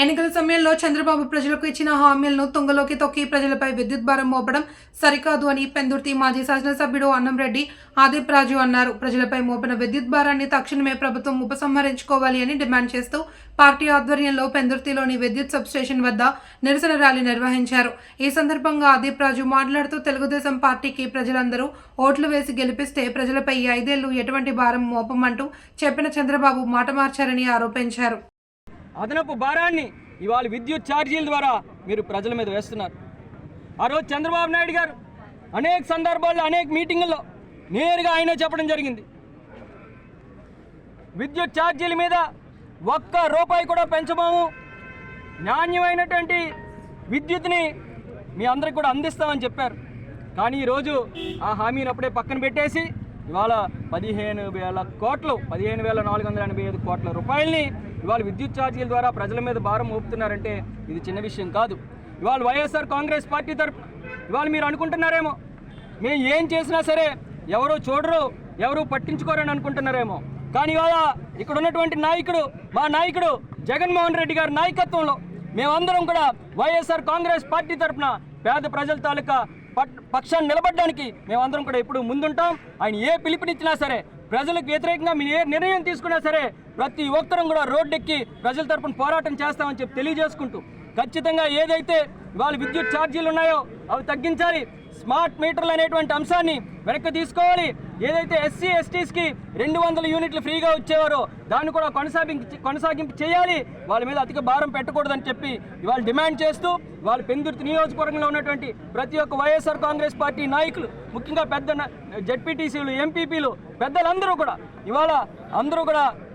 ఎన్నికల సమయంలో చంద్రబాబు ప్రజలకు ఇచ్చిన హామీలను తుంగలోకి తొక్కి ప్రజలపై విద్యుత్ భారం మోపడం సరికాదు అని పెందుర్తి మాజీ శాసనసభ్యుడు అన్నంరెడ్డి ఆదిప్ రాజు అన్నారు. ప్రజలపై మోపిన విద్యుత్ భారాన్ని తక్షణమే ప్రభుత్వం ఉపసంహరించుకోవాలి అని డిమాండ్ చేస్తూ పార్టీ ఆధ్వర్యంలో పెందుర్తిలోని విద్యుత్ సబ్స్టేషన్ వద్ద నిరసన ర్యాలీ నిర్వహించారు. ఈ సందర్భంగా ఆదిప్ రాజు మాట్లాడుతూ తెలుగుదేశం పార్టీకి ప్రజలందరూ ఓట్లు వేసి గెలిపిస్తే ప్రజలపై ఐదేళ్ళు ఎటువంటి భారం మోపమంటూ చెప్పిన చంద్రబాబు మాట మార్చారని ఆరోపించారు. అదనపు భారాన్ని ఇవాళ విద్యుత్ ఛార్జీల ద్వారా మీరు ప్రజల మీద వేస్తున్నారు. ఆ రోజు చంద్రబాబు నాయుడు గారు అనేక సందర్భాల్లో అనేక మీటింగుల్లో నేరుగా ఆయన చెప్పడం జరిగింది. విద్యుత్ ఛార్జీల మీద ఒక్క రూపాయి కూడా పెంచబోము. నాణ్యమైనటువంటి విద్యుత్ని మీ అందరికి కూడా అందిస్తామని చెప్పారు. కానీ ఈరోజు ఆ హామీని అప్పుడే పక్కన పెట్టేసి ఇవాళ పదిహేను వేల కోట్లు పదిహేను వేల నాలుగు వందల ఎనభై ఐదు కోట్ల రూపాయలని ఇవాళ విద్యుత్ ఛార్జీల ద్వారా ప్రజల మీద భారం మోపుతున్నారంటే ఇది చిన్న విషయం కాదు. ఇవాళ వైఎస్ఆర్ కాంగ్రెస్ పార్టీ తరఫున ఇవాళ మీరు అనుకుంటున్నారేమో? మేము ఏం చేసినా సరే ఎవరు చూడరు ఎవరు పట్టించుకోరని అనుకుంటున్నారేమో. కానీ ఇవాళ ఇక్కడ ఉన్నటువంటి నాయకుడు మా నాయకుడు జగన్మోహన్ రెడ్డి గారి నాయకత్వంలో మేమందరం కూడా వైఎస్ఆర్ కాంగ్రెస్ పార్టీ తరఫున పేద ప్రజల తాలూకా పక్షాన్ని నిలబడడానికి మేమందరం కూడా ఎప్పుడు ముందుంటాం. ఆయన ఏ పిలుపునిచ్చినా సరే ప్రజలకు వ్యతిరేకంగా మీ ఏ నిర్ణయం తీసుకున్నా సరే ప్రతి ఒక్కరం కూడా రోడ్డెక్కి ప్రజల తరపున పోరాటం చేస్తామని చెప్పి తెలియజేసుకుంటూ ఖచ్చితంగా ఏదైతే ఇవాళ విద్యుత్ ఛార్జీలు ఉన్నాయో అవి తగ్గించాలి. స్మార్ట్ మీటర్లు అనేటువంటి అంశాన్ని వెనక్కి తీసుకోవాలి. ఏదైతే ఎస్సీ ఎస్టీస్కి రెండు వందల యూనిట్లు ఫ్రీగా వచ్చేవారో దాన్ని కూడా కొనసాగించి కొనసాగింపు చేయాలి. వాళ్ళ మీద అధిక భారం పెట్టకూడదని చెప్పి ఇవాళ డిమాండ్ చేస్తూ వాళ్ళ పెందుర్తి నియోజకవర్గంలో ఉన్నటువంటి ప్రతి ఒక్క వైఎస్ఆర్ కాంగ్రెస్ పార్టీ నాయకులు ముఖ్యంగా పెద్ద జడ్పీటీసీలు ఎంపీపీలు పెద్దలందరూ కూడా ఇవాళ అందరూ కూడా